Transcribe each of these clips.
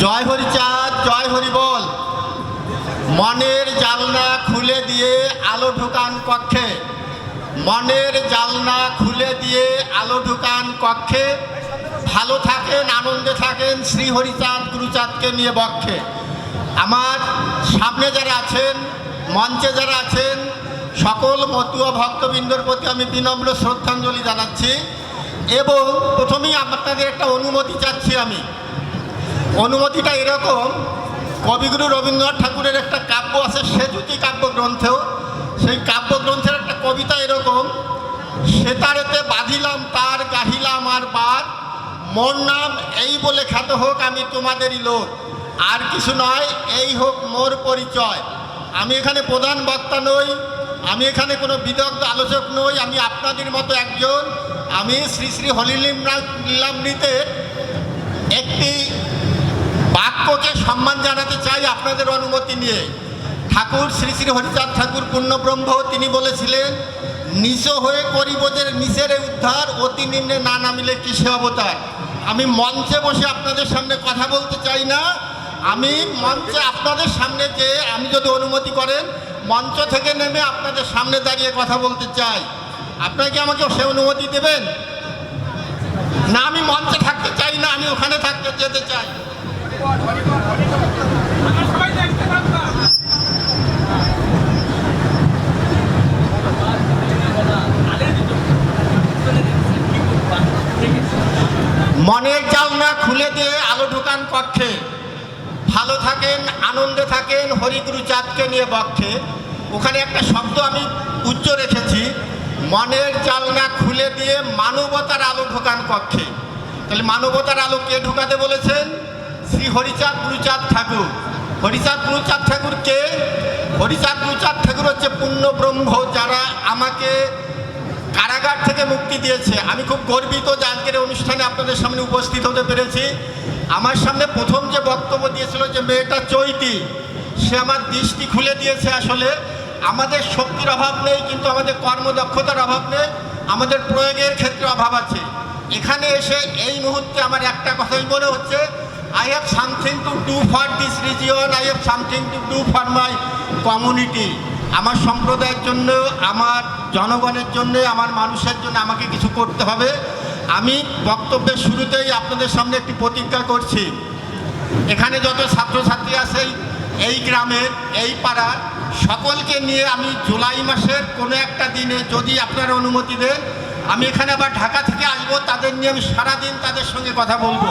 জয় হরিচাঁদ জয় হরি বল। মনের জালনা খুলে দিয়ে আলো ঢুকান কক্ষে। মনের জালনা খুলে দিয়ে আলো ঢুকান কক্ষে। ভালো থাকেন, আনন্দে থাকেন শ্রী হরিচাঁদ গুরুচাঁদকে নিয়ে বক্ষে। আমার সামনে যারা আছেন, মঞ্চে যারা আছেন, সকল মতুয়া ভক্তবৃন্দর প্রতি আমি বিনম্র শ্রদ্ধাঞ্জলি জানাচ্ছি। এবং প্রথমেই আপনাদের একটা অনুমতি চাচ্ছি আমি। অনুমতিটা এরকম, কবিগুরু রবীন্দ্রনাথ ঠাকুরের একটা কাব্য আছে সেজুতি কাব্যগ্রন্থেও, সেই কাব্যগ্রন্থের একটা কবিতা এরকম, সেতারেতে বাঁধিলাম তার, গাহিলাম আর বার মোর নাম এই বলে খ্যাত হোক আমি তোমাদেরই লোক, আর কিছু নয়, এই হোক মোর পরিচয়। আমি এখানে প্রধান বক্তা নই, আমি এখানে কোনো বিদগ্ধ আলোচক নই, আমি আপনাদের মতো একজন। আমি শ্রী শ্রী হলিলীলামৃতে একটি বাক্যকে সম্মান জানাতে চাই আপনাদের অনুমতি নিয়ে। ঠাকুর, শ্রী শ্রী হরিচাঁদ ঠাকুর পূর্ণব্রহ্ম তিনি বলেছিলেন, নিচ হয়ে করিবদের নিচের উদ্ধার, অতি নিম্নে না নামিলে কিসে অবতার? আমি মঞ্চে বসে আপনাদের সামনে কথা বলতে চাই না। আমি মঞ্চে আপনাদের সামনে যে আমি যদি অনুমতি করেন, মঞ্চ থেকে নেমে আপনাদের সামনে দাঁড়িয়ে কথা বলতে চাই। আপনাকে আমাকে সে অনুমতি দেবেন? না, আমি মঞ্চে থাকতে চাই না, আমি ওখানে থাকতে যেতে চাই। মনের জালনা খুলে দিয়ে আলো ঢুকান কক্ষে। ভালো থাকেন, আনন্দে থাকেন, হরিগুরু চাঁদকে নিয়ে বক্ষে। ওখানে একটা শব্দ আমি উচ্চ রেখেছি। মনের জালনা খুলে দিয়ে মানবতার আলো ঢোকান কক্ষে। তাহলে মানবতার আলো কে ঢুকাতে বলেছেন? হরিচাঁদ গুরুচাঁদ ঠাকুর। হরিচাঁদ গুরুচাঁদ ঠাকুর কে? হরিচাঁদ গুরুচাঁদ ঠাকুর হচ্ছে পূর্ণ ব্রহ্ম যারা আমাকে কারাগার থেকে মুক্তি দিয়েছে। আমি খুব গর্বিত যে আজকের অনুষ্ঠানে আপনাদের সামনে উপস্থিত হতে পেরেছি। আমার সামনে প্রথম যে বক্তব্য দিয়েছিল যে মেয়েটা চৈতি, সে আমার দৃষ্টি খুলে দিয়েছে আসলে। আমাদের শক্তির অভাব নেই, কিন্তু আমাদের কর্মদক্ষতার অভাব নেই, আমাদের প্রয়োগের ক্ষেত্রে অভাব আছে। এখানে এসে এই মুহূর্তে আমার একটা কথাই মনে হচ্ছে I have something to do for this region I have something to do for my community আমার সম্প্রদায়ের জন্য, আমার জনগণের জন্য, আমার মানুষের জন্য আমাকে কিছু করতে হবে। আমি বক্তব্যের শুরুতেই আপনাদের সামনে একটি প্রতিজ্ঞা করছি। এখানে যত ছাত্রছাত্রী আছে, এই গ্রামের, এই পাড়ার, সকলকে নিয়ে আমি জুলাই মাসের কোনো একটা দিনে যদি আপনারা অনুমতি দেন আমি এখানে আবার ঢাকা থেকে আসব, তাদের নিয়ে আমি সারাদিন তাদের সঙ্গে কথা বলব।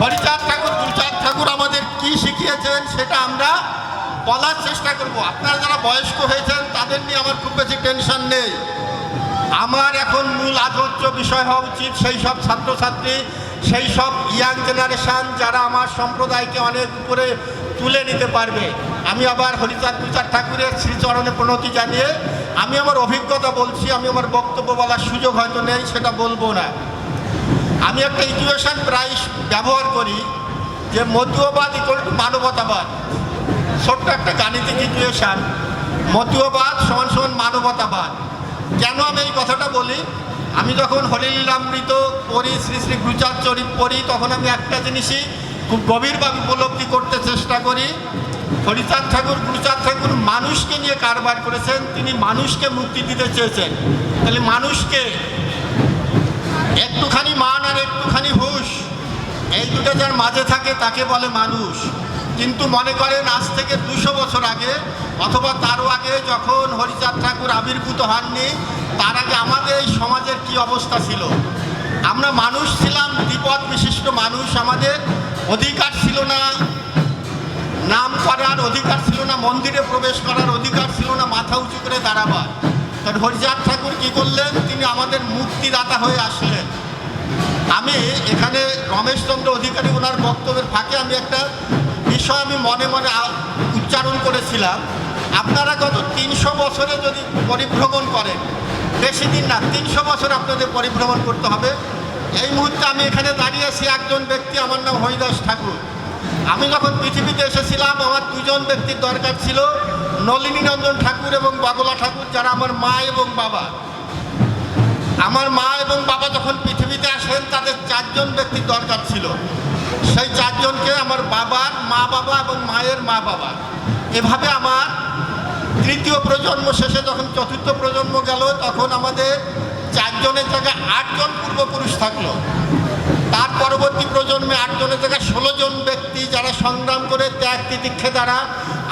হরিচাঁদ ঠাকুর গুরুচাঁদ ঠাকুর আমাদের কি শিখিয়েছেন সেটা আমরা বলার চেষ্টা করব। আপনারা যারা বয়স্ক হয়েছেন, তাদের নিয়ে আমার খুব বেশি টেনশন নেই। আমার এখন মূল আলোচ্য বিষয় হওয়া উচিত, সেই সব ছাত্রছাত্রী, সেই সব ইয়াং জেনারেশান যারা আমার সম্প্রদায়কে অনেক উপরে তুলে নিতে পারবে। আমি আবার হরিচাঁদ বিচার ঠাকুরের শ্রীচরণে প্রণতি জানিয়ে আমি আমার অভিজ্ঞতা বলছি, আমি আমার বক্তব্য বলার সুযোগ হয়তো নেই, সেটা বলব না। আমি একটা ইকুয়েশন প্রায় ব্যবহার করি যে মধ্যবাদ ইকুয়াল টু মানবতাবাদ। ছোট্ট একটা গাণিতিক ইকুয়েশন মতীয়বাদ সমান সমান মানবতাবাদ। কেন আমি এই কথাটা বলি? আমি যখন হরিলীলামৃত পড়ি, শ্রী শ্রী গুচার চরিত পড়ি, তখন আমি একটা জিনিসই খুব গভীরভাবে উপলব্ধি করতে চেষ্টা করি হরিচাঁদ ঠাকুর, গুরুচাঁদ ঠাকুর মানুষকে নিয়ে কারবার করেছেন, তিনি মানুষকে মুক্তি দিতে চেয়েছেন। তাহলে মানুষকে একটুখানি মান আর একটুখানি হুশ, এই দুটো যার মাঝে থাকে তাকে বলে মানুষ। কিন্তু মনে করেন আজ থেকে দুশো বছর আগে, অথবা তারও আগে যখন হরিচাঁদ ঠাকুর আবির্ভূত হননি, তার আগে আমাদের এই সমাজের কি অবস্থা ছিল? আমরা মানুষ ছিলাম দ্বিপদ বিশিষ্ট মানুষ, আমাদের অধিকার ছিল না নাম করার অধিকার ছিল না, মন্দিরে প্রবেশ করার অধিকার ছিল না, মাথা উঁচু করে দাঁড়াবার। কারণ হরিচাঁদ ঠাকুর কী করলেন? তিনি আমাদের মুক্তিদাতা হয়ে আসলেন। আমি এখানে রমেশচন্দ্র অধিকারী ওনার বক্তব্যের ফাঁকে আমি একটা বিষয় আমি মনে মনে উচ্চারণ করেছিলাম। আপনারা গত তিনশো বছরে যদি পরিভ্রমণ করেন, বেশি দিন না, তিনশো বছর আপনাদের পরিভ্রমণ করতে হবে। এই মুহূর্তে আমি এখানে দাঁড়িয়ে আছি, একজন ব্যক্তি, আমার নাম হরিদাস ঠাকুর। আমি যখন পৃথিবীতে এসেছিলাম, আমার দুজন ব্যক্তির দরকার ছিল, নলিনী নন্দন ঠাকুর এবং বাগলা ঠাকুর, যারা আমার মা এবং বাবা। আমার মা এবং বাবা যখন পৃথিবীতে আসেন, তাদের চারজন ব্যক্তির দরকার ছিল। সেই চারজনকে আমার বাবার মা বাবা এবং মায়ের মা বাবা। এভাবে আমার তৃতীয় প্রজন্ম শেষে যখন চতুর্থ প্রজন্ম গেল, তখন আমাদের চারজনের জায়গায় আটজন পূর্বপুরুষ থাকল। তার পরবর্তী প্রজন্মে আটজনের জায়গায় ষোলো জন ব্যক্তি যারা সংগ্রাম করে ত্যাগ তিতিক্ষে দ্বারা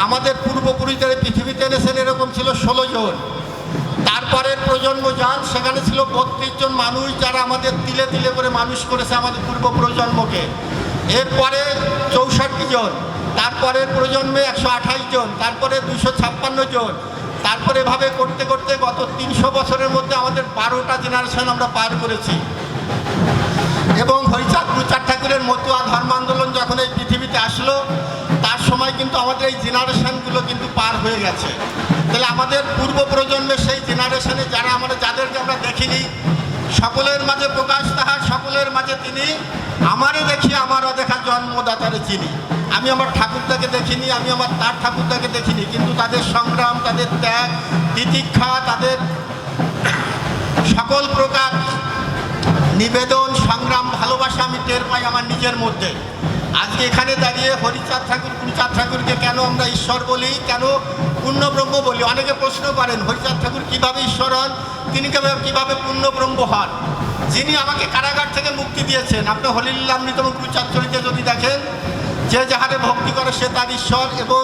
আমাদের পূর্বপুরুষদের এই পৃথিবীতে এনেছেন এরকম ছিল ষোলো জন। তারপরের প্রজন্ম যান, সেখানে ছিল বত্রিশ জন মানুষ যারা আমাদের তিলে তিলে করে মানুষ করেছে আমাদের পূর্ব প্রজন্মকে এরপরে চৌষট্টি জন তারপরের প্রজন্মে একশো আঠাশ জন, তারপরে দুশো ছাপ্পান্ন জন। তারপরে এভাবে করতে করতে গত তিনশো বছরের মধ্যে আমাদের বারোটা জেনারেশন আমরা পার করেছি। এবং হরিচাঁদ প্রচার ঠাকুরের মতুয়া ধর্ম আন্দোলন যখন এই পৃথিবীতে আসলো, তার সময় কিন্তু আমাদের এই জেনারেশনগুলো কিন্তু পার হয়ে গেছে। তাহলে আমাদের পূর্ব প্রজন্মের সেই জেনারেশনে যারা আমরা যাদেরকে আমরা দেখিনি, সকলের মাঝে প্রকাশ তাহার, সকলের মাঝে তিনি আমারে দেখি আমারও দেখা জন্মদাতারে চিনি। আমি আমার ঠাকুরদাকে দেখিনি, আমি আমার তার ঠাকুরদাকে দেখিনি, কিন্তু তাদের সংগ্রাম, তাদের ত্যাগ, তিতিক্ষা, তাদের সকল প্রকার নিবেদন, সংগ্রাম, ভালোবাসা, আমি টের পাই আমার নিজের মধ্যে। আজকে এখানে দাঁড়িয়ে হরিচাঁদ ঠাকুর গুরুচাঁদ ঠাকুরকে কেন আমরা ঈশ্বর বলি, কেন পূর্ণব্রহ্ম বলি? অনেকে প্রশ্ন করেন, হরিচাঁদ ঠাকুর কীভাবে ঈশ্বর হন? তিনি কীভাবে পূর্ণব্রহ্ম হন? যিনি আমাকে কারাগার থেকে মুক্তি দিয়েছেন, আপনি হলিল্লামৃত গুরুচাঁদ চরিত্রে যদি দেখেন, যে যাহারে ভক্তি করে সে তার ঈশ্বর এবং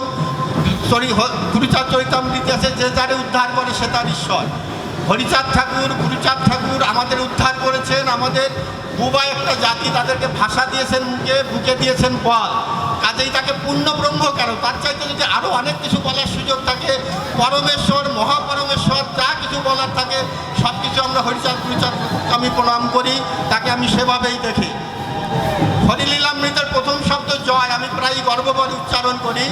সরি গুরুচাঁদ চরিতামৃত আছে, যে যারে উদ্ধার করে সে তার ঈশ্বর। হরিচাঁদ ঠাকুর, গুরুচাঁদ ঠাকুর আমাদের উদ্ধার করেছেন। আমাদের বুবা একটা জাতি তাদেরকে ভাষা দিয়েছেন, মুখে, বুকে দিয়েছেন বল। কাজেই তাকে পূর্ণ ব্রহ্ম কেন? তার চাইতে যদি আরও অনেক কিছু বলার সুযোগ থাকে, পরমেশ্বর, মহাপরমেশ্বর, যা কিছু বলার থাকে সব কিছু আমরা হরিচাঁদ, গুরুচাঁদ, আমি প্রণাম করি, তাকে আমি সেভাবেই দেখি। হরিলীলামৃতের প্রথম শব্দ জয়। আমি প্রায় গর্বভরে উচ্চারণ করি।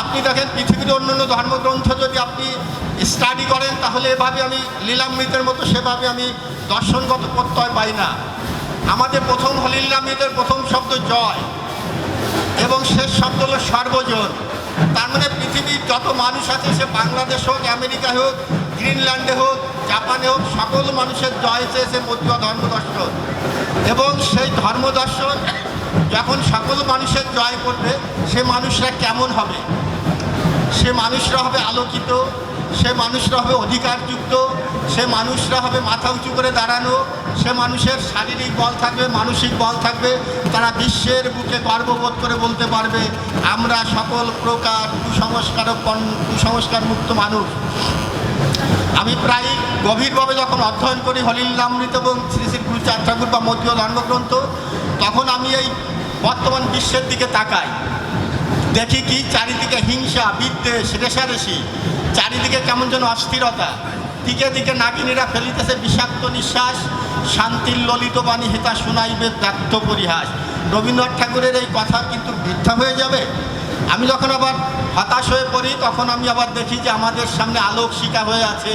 আপনি দেখেন, পৃথিবীর অন্যান্য ধর্মগ্রন্থ যদি আপনি স্টাডি করেন, তাহলে এভাবে আমি লীলামৃতের মতো সেভাবে আমি দর্শনগত প্রত্যয় পাই না। আমাদের প্রথম হলিলীলামৃতের প্রথম শব্দ জয় এবং শেষ শব্দ হলো সর্বজন। তার মানে পৃথিবীর যত মানুষ আছে, সে বাংলাদেশ হোক আমেরিকায় হোক, গ্রিনল্যান্ডে হোক, জাপানে হোক, সকল মানুষের জয় চেয়েছে মতুয়া ধর্মদর্শন। এবং সেই ধর্মদর্শন যখন সকল মানুষের জয় করবে, সে মানুষরা কেমন হবে? সে মানুষরা হবে আলোকিত, সে মানুষরা হবে অধিকারযুক্ত, সে মানুষরা হবে মাথা উঁচু করে দাঁড়ানো, সে মানুষের শারীরিক বল থাকবে, মানসিক বল থাকবে, তারা বিশ্বের বুকে গর্ববোধ করে বলতে পারবে, আমরা সকল প্রকার কুসংস্কার কুসংস্কার মুক্ত মানুষ। আমি প্রায় গভীরভাবে যখন অধ্যয়ন করি হলিল্লামৃত এবং শ্রী শ্রী গুরুচাঁদ ঠাকুর বা মতীয় ধর্মগ্রন্থ আমি এই বর্তমান বিশ্বের দিকে তাকাই। দেখি কি চারিদিকে হিংসা, বিদ্বেষ, রেশারেশি। চারিদিকে কেমন যেন অস্থিরতা। দিকে দিকে নাগিনীরা ফেলিতেছে বিষাক্ত নিঃশ্বাস, শান্তির ললিত বাণী হিতা শুনাইবে ব্যর্থ পরিহাস। রবীন্দ্রনাথ ঠাকুরের এই কথা কিন্তু বৃদ্ধা হয়ে যাবে? আমি যখন আবার হতাশ হয়ে পড়ি, তখন আমি আবার দেখি যে আমাদের সামনে আলোক শিকা হয়ে আছে।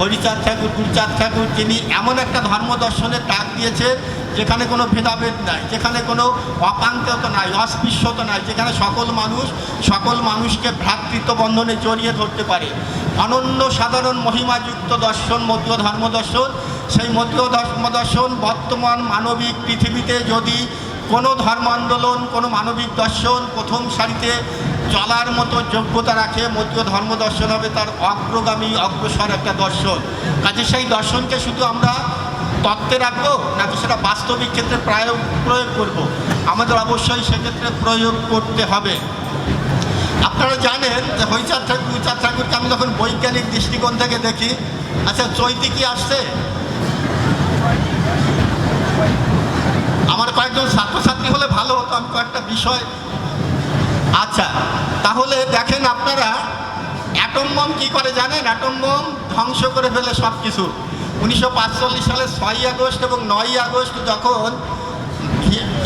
হরিচাঁদ ঠাকুর, গুরুচাঁদ ঠাকুর, তিনি এমন একটা ধর্ম দর্শনের ডাক দিয়েছে যেখানে কোনো ভেদাভেদ নাই, যেখানে কোনো অপাঙ্কতা নাই, অস্পৃশ্যতা নাই, যেখানে সকল মানুষ, সকল মানুষকে ভ্রাতৃত্ব বন্ধনে জড়িয়ে ধরতে পারে। অনন্য সাধারণ মহিমাযুক্ত দর্শন মতীয় ধর্ম দর্শন, সেই মধ্য ধর্ম দর্শন বর্তমান মানবিক পৃথিবীতে যদি কোনো ধর্ম আন্দোলন কোনো মানবিক দর্শন প্রথম সারিতে চলার মতো যোগ্যতা রাখে, মধ্য ধর্ম দর্শন হবে তার অগ্রগামী, অগ্রসর একটা দর্শন। কাজে সেই দর্শনকে শুধু আমরা তত্ত্বে রাখব নাকি সেটা বাস্তবিক ক্ষেত্রে প্রয়োগ প্রয়োগ করব। আমাদের অবশ্যই সেক্ষেত্রে প্রয়োগ করতে হবে। আপনারা জানেন যে হরিচাঁদ ঠাকুর, গুরুচাঁদ ঠাকুরকে আমি যখন বৈজ্ঞানিক দৃষ্টিকোণ থেকে দেখি আচ্ছা চৈতি কি আসছে? আমার কয়েকজন ছাত্রছাত্রী হলে ভালো হতো, আমি কয়েকটা বিষয় আচ্ছা তাহলে দেখেন আপনারা, অ্যাটম বম কী করে জানেন? অ্যাটম বম ধ্বংস করে ফেলে সব কিছু উনিশশো সালের ছয়ই আগস্ট এবং নয়ই আগস্ট যখন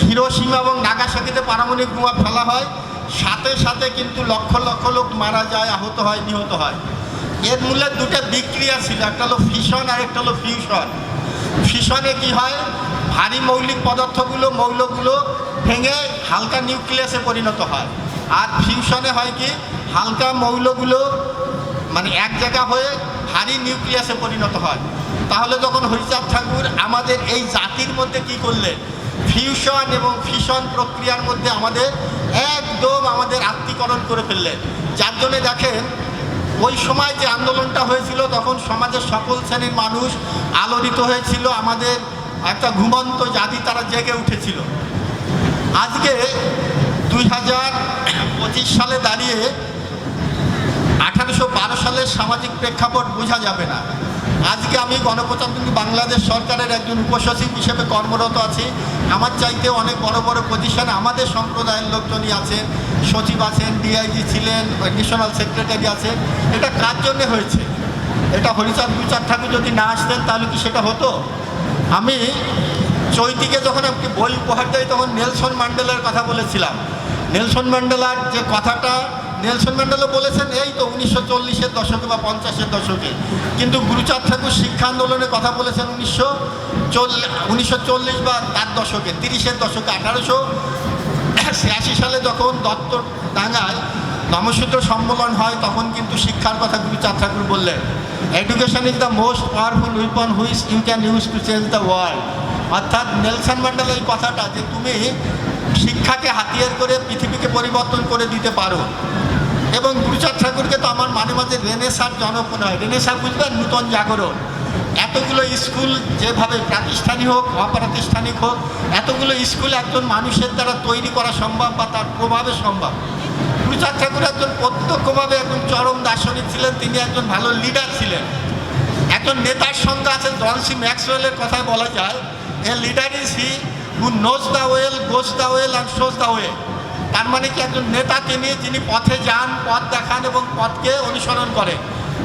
হিরোসীমা এবং নাগাসাকিতে পারমাণবিক বোমা ফেলা হয়, সাথে সাথে কিন্তু লক্ষ লক্ষ লোক মারা যায়, আহত হয়, নিহত হয়। এর মূলে দুটো বিক্রিয়া ছিল, একটা হলো ফিশন আর একটা হলো ফিউশন। ফিশনে কি হয়? ভারী মৌলিক পদার্থগুলো, মৌলগুলো ভেঙে হালকা নিউক্লিয়াসে পরিণত হয়। আর ফিউশনে হয় কি? হালকা মৌলগুলো মানে এক জায়গা হয়ে ভারী নিউক্লিয়াসে পরিণত হয়। তাহলে তখন হরিচাঁদ ঠাকুর আমাদের এই জাতির মধ্যে কি করলেন? ফিউশন এবং ফিশন প্রক্রিয়ার মধ্যে আমাদের একদম আমাদের আত্মীকরণ করে ফেললেন। যার জন্যে দেখেন, ওই সময় যে আন্দোলনটা হয়েছিল, তখন সমাজের সকল শ্রেণির মানুষ আলোড়িত হয়েছিল। আমাদের একটা ঘুমন্ত জাতি তারা জেগে উঠেছিল। আজকে দুই হাজার পঁচিশ সালে দাঁড়িয়ে আঠারোশো বারো সালের সামাজিক প্রেক্ষাপট বোঝা যাবে না। আজকে আমি গণপ্রজাতন্ত্রী বাংলাদেশ সরকারের একজন উপসচিব হিসেবে কর্মরত আছি। আমার চাইতে অনেক বড় বড় পজিশনে আমাদের সম্প্রদায়ের লোকজনই আছেন, সচিব আছেন ডিআইজি ছিলেন ন্যাশনাল সেক্রেটারি আছেন। এটা কার জন্যে হয়েছে? এটা হরিচাঁদ গুচার ঠাকুর যদি না আসতেন তাহলে কি সেটা হতো? আমি চৈতিকে যখন একটি বই উপহার দেয় তখন নেলসন ম্যান্ডেলার কথা বলেছিলাম। নেলসন ম্যান্ডেলার যে কথাটা নেলসন ম্যান্ডেলা বলেছেন, এই তো উনিশশো চল্লিশের দশকে বা পঞ্চাশের দশকে। কিন্তু গুরুচাঁদ ঠাকুর শিক্ষা আন্দোলনের কথা বলেছেন উনিশশো উনিশশো চল্লিশ বা তার দশকে, তিরিশের দশকে, আঠারোশো ছিয়াশি সালে যখন দত্ত ডাঙ্গায় নমসূত্র সম্মেলন হয়, তখন কিন্তু শিক্ষার কথা গুরুচাঁদ ঠাকুর বললেন education is the most powerful weapon which you can use to change the world অর্থাৎ নেলসন ম্যান্ডেলা এই কথাটা যে তুমি শিক্ষাকে হাতিয়ার করে পৃথিবীকে পরিবর্তন করে দিতে পারো। এবং গুরুচাঁদ ঠাকুরকে তো আমার মাঝে মাঝে রেনেসার জনক মনে হয়। রেনেসা বুঝবেন? নূতন জাগরণ। এতগুলো স্কুল যেভাবে প্রাতিষ্ঠানিক হোক, অপ্রাতিষ্ঠানিক হোক, এতগুলো স্কুল একজন মানুষের দ্বারা তৈরি করা সম্ভব বা তার প্রভাবে সম্ভব? গুরুচাঁদ ঠাকুর একজন প্রত্যক্ষভাবে একজন চরম দার্শনিক ছিলেন, তিনি একজন ভালো লিডার ছিলেন। একজন নেতার সঙ্গে আছে জন সি ম্যাক্সওয়েলের কথায় বলা যায় a leader is he who knows the well goes the well and shows the way তার মানে কি একজন নেতা তিনি যিনি পথে যান, পথ দেখান এবং পথকে অনুসরণ করেন।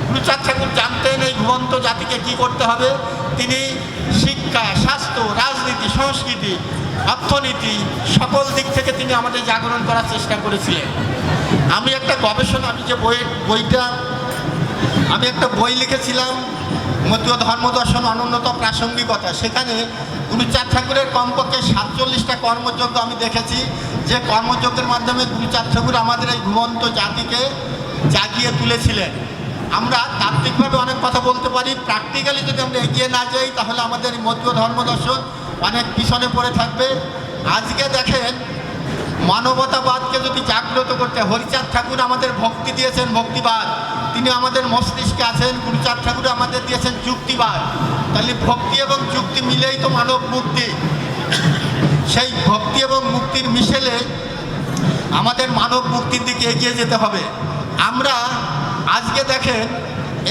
গুরুচাঁদ ঠাকুর জানতেন এই ঘুমন্ত জাতিকে কি করতে হবে? তিনি শিক্ষা, স্বাস্থ্য, রাজনীতি, সংস্কৃতি, অর্থনীতি সকল দিক থেকে তিনি আমাদের জাগরণ করার চেষ্টা করেছিলেন। আমি একটা গবেষণা, আমি যে বই বইটা, আমি একটা বই লিখেছিলাম মতীয় ধর্মদর্শন অনুন্নত প্রাসঙ্গিকতা। সেখানে গুরুচাঁদ ঠাকুরের কমপক্ষে সাতচল্লিশটা কর্মযজ্ঞ আমি দেখেছি। যে কর্মযজ্ঞের মাধ্যমে গুরুচাঁদ ঠাকুর আমাদের এই ঘুমন্ত জাতিকে জাগিয়ে তুলেছিলেন। আমরা তাত্ত্বিকভাবে অনেক কথা বলতে পারি। প্র্যাকটিক্যালি যদি আমরা এগিয়ে না যাই, তাহলে আমাদের মতীয় ধর্মদর্শন অনেক পিছনে পড়ে থাকবে। আজকে দেখেন মানবতাবাদকে যদি জাগ্রত করতে হরিচাঁদ ঠাকুর আমাদের ভক্তি দিয়েছেন ভক্তিবাদ। তিনি আমাদের মস্তিষ্কে আছেন, গুরুচাঁদ ঠাকুর আমাদের দিয়েছেন যুক্তিবাদ। তাহলে ভক্তি এবং যুক্তি মিলেই তো মানব মুক্তি। সেই ভক্তি এবং মুক্তির মিশেলে আমাদের মানব মুক্তির দিকে এগিয়ে যেতে হবে। আমরা আজকে দেখেন,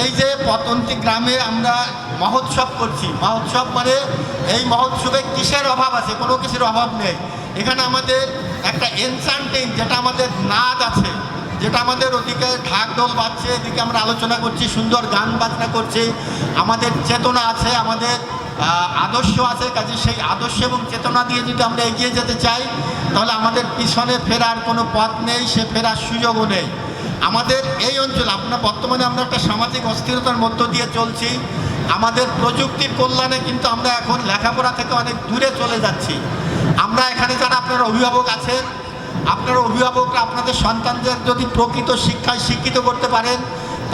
এই যে পতন্তি গ্রামে আমরা মহোৎসব করছি। মহোৎসব মানে এই মহোৎসবে কিসের অভাব আছে? কোনো কিছুর অভাব নেই। এখানে আমাদের একটা এনসান্টিং যেটা আমাদের নাচ আছে, যেটা আমাদের ওদিকে ঢাক ঢোল বাজছে, এদিকে আমরা আলোচনা করছি, সুন্দর গান বাজনা করছি, আমাদের চেতনা আছে, আমাদের আদর্শ আছে, কাজে সেই আদর্শ এবং চেতনা দিয়ে যদি আমরা এগিয়ে যেতে চাই, তাহলে আমাদের পিছনে ফেরার কোনো পথ নেই, সে ফেরার সুযোগও নেই। আমাদের এই অঞ্চল আপনার বর্তমানে আমরা একটা সামাজিক অস্থিরতার মধ্য দিয়ে চলছি, আমাদের প্রযুক্তির কল্যাণে কিন্তু আমরা এখন লেখাপড়া থেকে অনেক দূরে চলে যাচ্ছি। আমরা এখানে যারা আপনার অভিভাবক আছেন, আপনার অভিভাবকরা আপনাদের সন্তানদের যদি প্রকৃত শিক্ষায় শিক্ষিত করতে পারেন,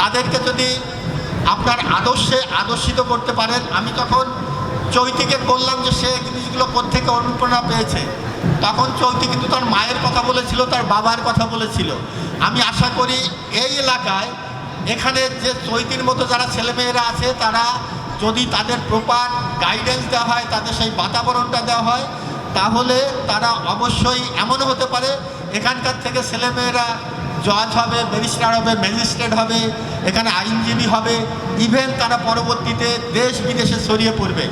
তাদেরকে যদি আপনার আদর্শে আদর্শিত করতে পারেন, আমি তখন চৈতিকে বললাম যে সে জিনিসগুলো কোথেকে অনুপ্রেরণা পেয়েছে। তখন চৈতি কিন্তু তার মায়ের কথা বলেছিল, তার বাবার কথা বলেছিল। আমি আশা করি এই এলাকায় এখানে যে চৈতির মতো যারা ছেলেমেয়েরা আছে, তারা যদি তাদের প্রপার গাইডেন্স দেওয়া হয়, তাদের সেই বাতাবরণটা দেওয়া হয় তাহলে তারা অবশ্যই এমনও হতে পারে, এখানকার থেকে ছেলেমেয়েরা জজ হবে, ব্যারিস্টার হবে, ম্যাজিস্ট্রেট হবে, এখানে আইনজীবী হবে ইভেন তারা পরবর্তীতে দেশ বিদেশে ছড়িয়ে পড়বে।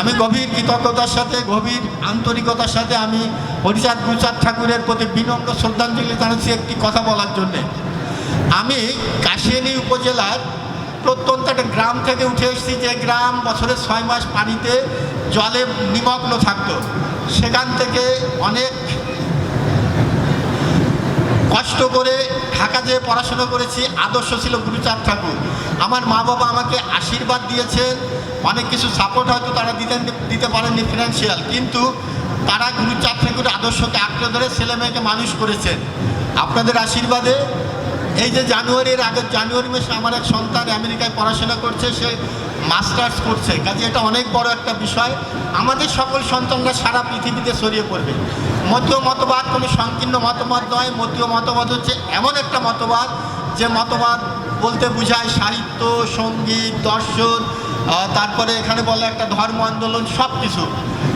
আমি গভীর কৃতজ্ঞতার সাথে, গভীর আন্তরিকতার সাথে আমি হরিচাঁদ গুরুচাঁদ ঠাকুরের প্রতি বিনম্র শ্রদ্ধাঞ্জলি জানাচ্ছি একটি কথা বলার জন্যে। আমি কাশিয়ানী উপজেলার প্রত্যন্ত একটা গ্রাম থেকে উঠে এসেছি যে গ্রাম বছরের ছয় মাস পানিতে জলে নিমগ্ন থাকতো। সেখান থেকে অনেক কষ্ট করে ঢাকা যেয়ে পড়াশোনা করেছি, আদর্শ ছিল গুরুচাঁদ ঠাকুর। আমার মা বাবা আমাকে আশীর্বাদ দিয়েছেন অনেক কিছু সাপোর্ট হয়তো তারা দিতে দিতে পারেননি ফিনান্সিয়াল কিন্তু তারা গুরুচাঁদ ঠাকুরের আদর্শকে আঁকড়ে ধরে ছেলে মেয়েকে মানুষ করেছেন আপনাদের আশীর্বাদে এই যে জানুয়ারির আগে, জানুয়ারি মাসে আমার এক সন্তান আমেরিকায় পড়াশোনা করছে, সে মাস্টার্স করছে। কাজে এটা অনেক বড় একটা বিষয়। আমাদের সকল সন্তানরা সারা পৃথিবীতে ছড়িয়ে পড়বে। মতীয় মতবাদ কোনো সংকীর্ণ মতবাদ নয়। মতীয় মতবাদ হচ্ছে এমন একটা মতবাদ যে মতবাদ বলতে বোঝায় সাহিত্য, সংগীত, দর্শন তারপরে এখানে বলে একটা ধর্ম আন্দোলন সব কিছু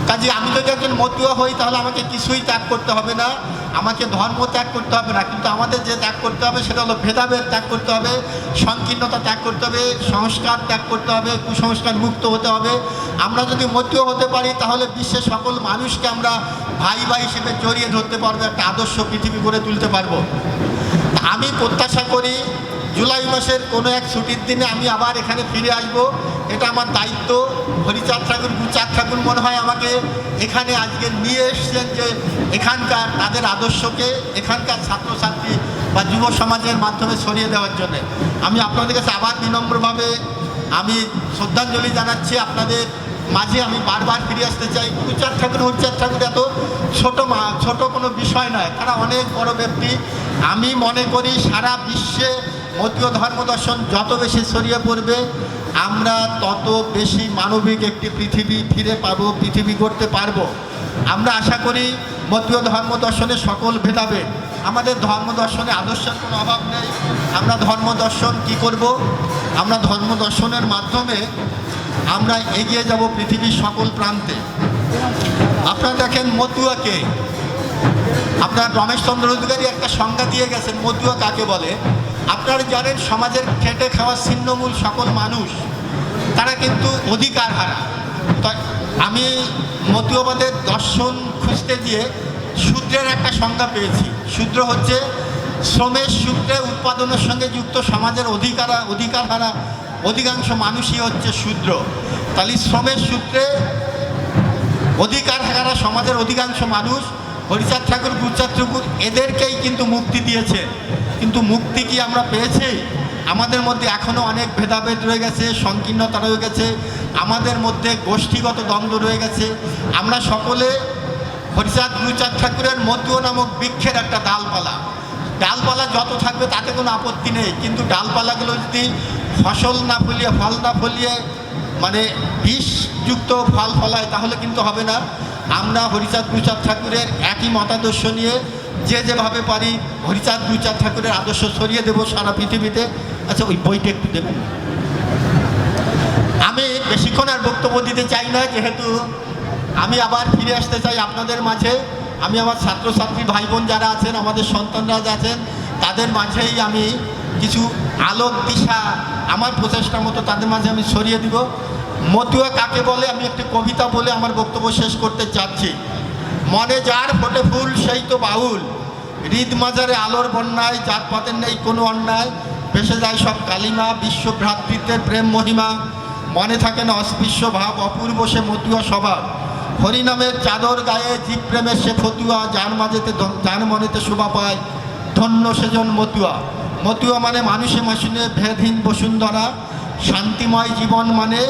কাজে আমি যদি একজন মতীয় হই, তাহলে আমাকে কিছুই ত্যাগ করতে হবে না। আমাকে ধর্ম ত্যাগ করতে হবে না, কিন্তু আমাদের যে ত্যাগ করতে হবে, সেটা হলো ভেদাভেদ ত্যাগ করতে হবে, সংকীর্ণতা ত্যাগ করতে হবে, সংস্কার ত্যাগ করতে হবে, কুসংস্কার মুক্ত হতে হবে। আমরা যদি মতীয় হতে পারি, তাহলে বিশ্বের সকল মানুষকে আমরা ভাই ভাই হিসেবে জড়িয়ে ধরতে পারব, একটা আদর্শ পৃথিবী গড়ে তুলতে পারব। আমি প্রত্যাশা করি জুলাই মাসের কোনো এক ছুটির দিনে আমি আবার এখানে ফিরে আসব। এটা আমার দায়িত্ব। হরিচাঁদ ঠাকুর গুচাঁদ ঠাকুর মনে হয় আমাকে এখানে আজকে নিয়ে এসছেন যে এখানকার তাদের আদর্শকে, এখানকার ছাত্রছাত্রী বা যুব সমাজের মাধ্যমে ছড়িয়ে দেওয়ার জন্য। আমি আপনাদের কাছে আবার বিনম্রভাবে আমি শ্রদ্ধাঞ্জলি জানাচ্ছি। আপনাদের মাঝে আমি বারবার ফিরে আসতে চাই। গুরুচাঁদ ঠাকুর, হরিচাঁদ ঠাকুর এত ছোট মা, ছোট কোনো বিষয় নয়। তারা অনেক বড় ব্যক্তি। আমি মনে করি সারা বিশ্বে মতীয় ধর্ম দর্শন যত বেশি ছড়িয়ে পড়বে, আমরা তত বেশি মানবিক একটি পৃথিবী ফিরে পাবো, পৃথিবী করতে পারব। আমরা আশা করি মতীয় ধর্ম দর্শনে সকল ভেদাভেদ। আমাদের ধর্ম দর্শনে আদর্শের কোনো অভাব নেই। আমরা ধর্ম দর্শন কী করব? আমরা ধর্ম দর্শনের মাধ্যমে আমরা এগিয়ে যাব পৃথিবীর সকল প্রান্তে। আপনারা দেখেন মতুয়াকে। আপনার রমেশচন্দ্র অধিকারী একটা সংজ্ঞা দিয়ে গেছেন, মতুয়া কাকে বলে? আপনারা জানেন সমাজের খেটে খাওয়া ছিন্নমূল সকল মানুষ, তারা কিন্তু অধিকার হারা। আমি মতুয়াবাদের দর্শন খুঁজতে গিয়ে শূদ্রের একটা সংজ্ঞা পেয়েছি। শূদ্র হচ্ছে শ্রমের সূত্রে উৎপাদনের সঙ্গে যুক্ত সমাজের অধিকার অধিকার হারা। অধিকাংশ মানুষই হচ্ছে শূদ্র। তাহলে শ্রমের সূত্রে অধিকার হারা সমাজের অধিকাংশ মানুষ হরিচাঁদ ঠাকুর, গুরচাঁদ ঠাকুর, এদেরকেই কিন্তু মুক্তি দিয়েছে। কিন্তু মুক্তি কি আমরা পেয়েছি? আমাদের মধ্যে এখনও অনেক ভেদাভেদ রয়ে গেছে, সংকীর্ণতা রয়ে গেছে, আমাদের মধ্যে গোষ্ঠীগত দ্বন্দ্ব রয়ে গেছে। আমরা সকলে হরিচাঁদ, গুরুচাঁদ ঠাকুরের মতুয় নামক বৃক্ষের একটা ডালপালা। ডালপালা যত থাকবে তাতে কোনো আপত্তি নেই, কিন্তু ডালপালাগুলো যদি ফসল না ফলিয়ে, ফল না ফলিয়ে মানে বিষযুক্ত ফল ফলায়, তাহলে কিন্তু হবে না। আমরা হরিচাঁদ গুরুচাঁদ ঠাকুরের একই মতাদর্শ নিয়ে যে যেভাবে পারি হরিচাঁদ গুরুচাঁদ ঠাকুরের আদর্শ ছড়িয়ে দেবো সারা পৃথিবীতে। আচ্ছা ওই বইটা একটু দেবেন? আমি বেশিক্ষণ আর বক্তব্য দিতে চাই না, যেহেতু আমি আবার ফিরে আসতে চাই আপনাদের মাঝে। আমি আমার ছাত্রছাত্রী ভাই বোন যারা আছেন, আমাদের সন্তানরা আছেন, তাদের মাঝেই আমি কিছু আলোক দিশা আমার প্রচেষ্টা মতো তাদের মাঝে আমি ছড়িয়ে দিব। মতুয়া কাকে বলে? আমি একটি কবিতা বলে আমার বক্তব্য শেষ করতে চাচ্ছি। মনে যার ফোটে ফুল, সেই তো বাউল। হৃদ মাজারে আলোর বন্যায় জাত পাতের নেই কোনো অন্যায়। ভেসে যায় সব কালিমা বিশ্ব ভ্রাতৃত্বের প্রেম মহিমা। মনে থাকে না অস্পৃশ্য ভাব, অপূর্ব সে মতুয়া স্বভাব। হরিনামের চাদর গায়ে জীব প্রেমের সে ফতুয়া, যার মাঝেতে যার মনেতে শোভা পায় ধন্য সেজন মতুয়া মতুয়া মানে মানুষে মাসুনে, ভেদহীন বসুন্ধরা। শান্তিময় জীবন মানে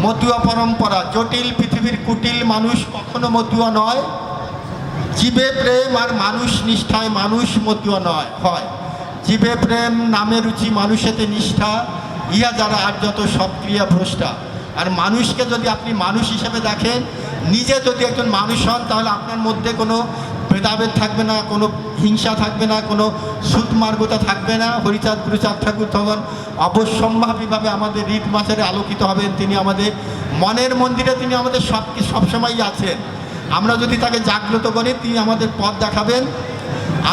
মতুয়া পরম্পরা, জটিল পৃথিবীর কুটিল মানুষ কখনো মতুয়া নয়। জীবে প্রেম আর মানুষ নিষ্ঠায় মানুষ মতুয়া নয়, হয়। জীবে প্রেম নামে রুচি মানুষেতে নিষ্ঠা, ইহা যারা আর যত সব ক্রিয়া ভ্রষ্টা। আর মানুষকে যদি আপনি মানুষ হিসেবে দেখেন, নিজে যদি একজন মানুষ হন, তাহলে আপনার মধ্যে কোনো ভেদাভেদ থাকবে না, কোনো হিংসা থাকবে না, কোনো সুতমার্গতা থাকবে না। হরিচাঁদ গুরুচাঁদ ঠাকুর তখন অবশ্যম্ভাবীভাবে আমাদের রীত মাসের আলোকিত হবেন। তিনি আমাদের মনের মন্দিরে তিনি আমাদের সব সবসময়ই আছেন। আমরা যদি তাকে জাগ্রত করি, তিনি আমাদের পথ দেখাবেন।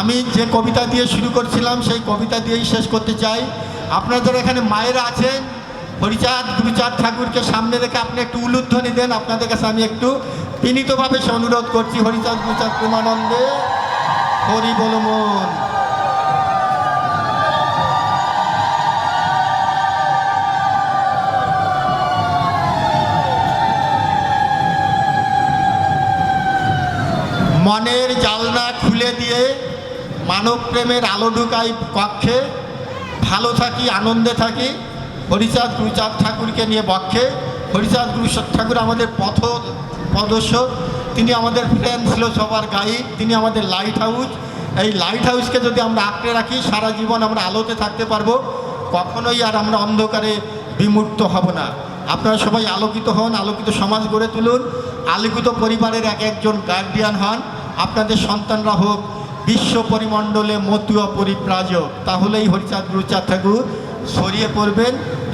আমি যে কবিতা দিয়ে শুরু করছিলাম, সেই কবিতা দিয়েই শেষ করতে চাই। আপনারা যারা এখানে মায়েরা আছেন, হরিচাঁদ, গুরুচাঁদ ঠাকুরকে সামনে রেখে আপনি একটু উলুধ্বনি দেন। আপনাদের কাছে আমি একটু বিনীতভাবে সে অনুরোধ করছি, হরিচাঁদ গুরুচাঁদ প্রেমানন্দে, হরি বলমন মনের জালনা খুলে দিয়ে মানব প্রেমের আলো ঢুকাই কক্ষে, ভালো থাকি, আনন্দে থাকি, হরিচাঁদ গুরুচাঁদ ঠাকুরকে নিয়ে বক্ষে। হরিচাঁদ গুরুচাঁদ ঠাকুর আমাদের পথ প্রদর্শক তিনি আমাদের ফ্রেন্ড ছিল সবার গাইড তিনি আমাদের লাইট হাউস এই লাইট হাউসকে যদি আমরা আঁকড়ে রাখি, সারা জীবন আমরা আলোতে থাকতে পারব। কখনোই আর আমরা অন্ধকারে বিমূর্ত হব না। আপনারা সবাই আলোকিত হন, আলোকিত সমাজ গড়ে তুলুন। আলোকিত পরিবারের এক একজন গার্ডিয়ান হন। আপনাদের সন্তানরা হোক, বিশ্ব পরিমণ্ডলে মতুয়া পরিপ্রাজক তাহলেই হরিচাঁদ গুরুচাঁদ ঠাকুর ছড়িয়ে পড়বেন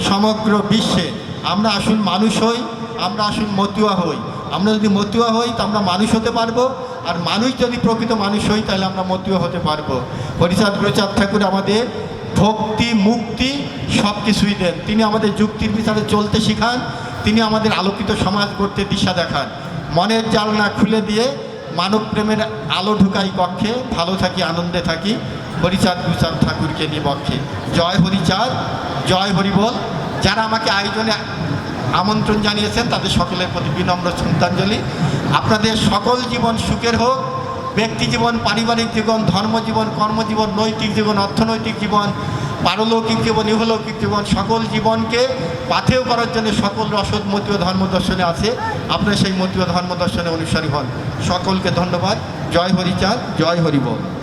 সমগ্র বিশ্বে। আমরা আসুন মানুষ হই, আমরা আসুন মতুয়া হই। আমরা যদি মতুয়া হই, তা আমরা মানুষ হতে পারব। আর মানুষ যদি প্রকৃত মানুষ হই, তাহলে আমরা মতুয়া হতে পারব। হরিচাঁদ গুরুচাঁদ ঠাকুর আমাদের ভক্তি, মুক্তি সব কিছুই দেন। তিনি আমাদের যুক্তির বিচারে চলতে শিখান, তিনি আমাদের আলোকিত সমাজ করতে দিশা দেখান। মনের জালনা খুলে দিয়ে মানব প্রেমের আলো ঢুকাই কক্ষে, ভালো থাকি, আনন্দে থাকি। হরিচাঁদ গুরুচাঁদ ঠাকুরকে নিয়ে পক্ষে জয় হরিচাঁদ, জয় হরিবল। যারা আমাকে আয়োজনে আমন্ত্রণ জানিয়েছেন তাদের সকলের প্রতি বিনম্র শ্রদ্ধাঞ্জলি। আপনাদের সকল জীবন সুখের হোক। ব্যক্তি জীবন, পারিবারিক জীবন ধর্মজীবন কর্মজীবন নৈতিক জীবন, অর্থনৈতিক জীবন, পারলৌকিক জীবন, ইহলৌকিক জীবন, সকল জীবনকে পাথেয় করার জন্য সকল রসদ, মতীয়, ধর্ম দর্শনে আছে। আপনারা সেই মতীয় ধর্ম দর্শনে অনুসারী হন। সকলকে ধন্যবাদ। জয় হরিচাঁদ, জয় হরিবল।